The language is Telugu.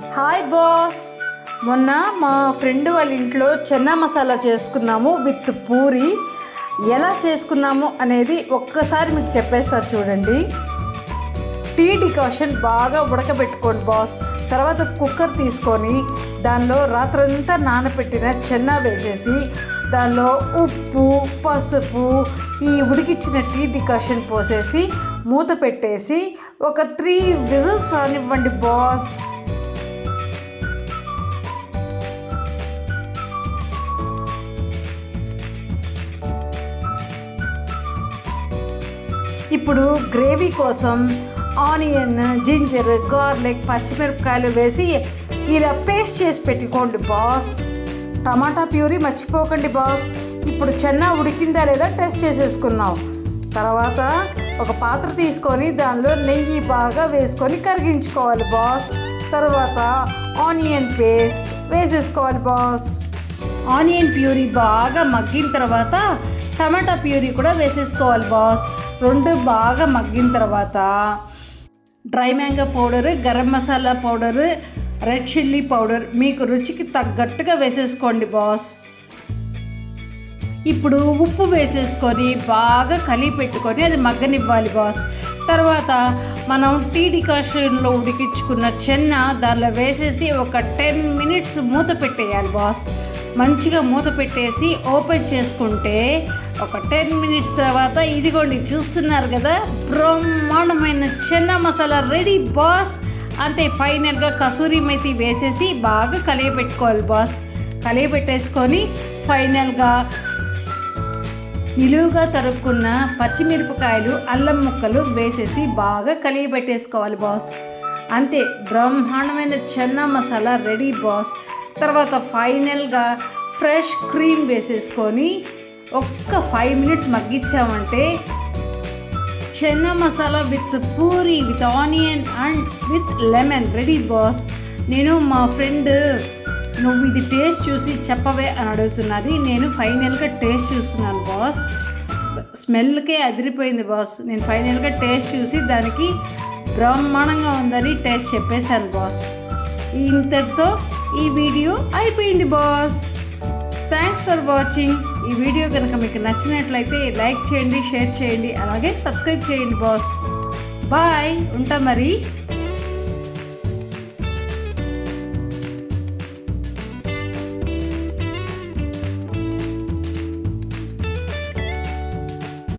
హాయ్ బాస్ మొన్న మా ఫ్రెండ్ వాళ్ళ ఇంట్లో చెన్న మసాలా చేసుకున్నాము విత్ పూరి. ఎలా చేసుకున్నాము అనేది ఒక్కసారి మీకు చెప్పేస్తారు చూడండి. టీ డికాషన్ బాగా ఉడకబెట్టుకోండి బాస్ తర్వాత కుక్కర్ తీసుకొని దానిలో రాత్రంతా నానబెట్టిన చెన్న వేసేసి దానిలో ఉప్పు పసుపు ఈ ఉడికిచ్చిన టీ డికాషన్ పోసేసి మూత పెట్టేసి ఒక త్రీ విజిల్స్ రానివ్వండి బాస్ ఇప్పుడు గ్రేవీ కోసం ఆనియన్ జింజర్ గార్లిక్ పచ్చిమిరపకాయలు వేసి ఇలా పేస్ట్ చేసి పెట్టుకోండి బాస్. టమాటా ప్యూరీ మర్చిపోకండి బాస్. ఇప్పుడు చెన్న ఉడికిందా లేదా టెస్ట్ చేసేసుకున్నాం. తర్వాత ఒక పాత్ర తీసుకొని దానిలో నెయ్యి బాగా వేసుకొని కరిగించుకోవాలి బాస్. తర్వాత ఆనియన్ పేస్ట్ వేసేసుకోవాలి బాస్. ఆనియన్ ప్యూరీ బాగా మగ్గిన తర్వాత టమాటా ప్యూరీ కూడా వేసేసుకోవాలి బాస్. రెండు బాగా మగ్గిన తర్వాత dry mango powder garam masala powder red chilli powder మీకు రుచికి తగ్గట్టుగా వేసేసుకోండి బాస్. ఇప్పుడు ఉప్పు వేసేసుకొని బాగా కలిపి పెట్టుకొని అది మగ్గనివ్వాలి బాస్. తర్వాత మనం టీ డికాషన్లో ఉడికించుకున్న చెన్న దానిలో వేసేసి ఒక టెన్ మినిట్స్ మూత పెట్టేయాలి బాస్. మంచిగా మూత పెట్టేసి ఓపెన్ చేసుకుంటే ఒక టెన్ మినిట్స్ తర్వాత ఇదిగోండి చూస్తున్నారు కదా? బ్రహ్మాండమైన చెన్న మసాలా రెడీ బాస్. అంతే ఫైనల్గా కసూరి మెతి వేసేసి బాగా కలియబెట్టుకోవాలి బాస్. కలియబెట్టేసుకొని ఫైనల్గా నిలువుగా తరుక్కున్న పచ్చిమిరపకాయలు అల్లం ముక్కలు వేసేసి బాగా కలియబెట్టేసుకోవాలి బాస్. అంతే బ్రహ్మాండమైన చెన్న మసాలా రెడీ బాస్. తర్వాత ఫైనల్గా ఫ్రెష్ క్రీమ్ వేసేసుకొని ఒక్క five minutes మగ్గించామంటే chana masala with puri with onion and with lemon ready boss నేను మా ఫ్రెండ్ నువ్వు ఇది టేస్ట్ చూసి చెప్పవే అని అడుగుతున్నది. నేను ఫైనల్గా టేస్ట్ చూస్తున్నాను బాస్ స్మెల్కే అదిరిపోయింది బాస్ నేను ఫైనల్గా టేస్ట్ చూసి దానికి బ్రహ్మాండంగా ఉందని టేస్ట్ చెప్పేశాను బాస్ ఇంతటితో ఈ వీడియో అయిపోయింది బాస్ థ్యాంక్స్ ఫర్ వాచింగ్ ఈ వీడియో కనుక మీకు నచ్చినట్లయితే లైక్ చేయండి షేర్ చేయండి అలాగే సబ్స్క్రైబ్ చేయండి బాస్. బాయ్. ఉంటా మరి.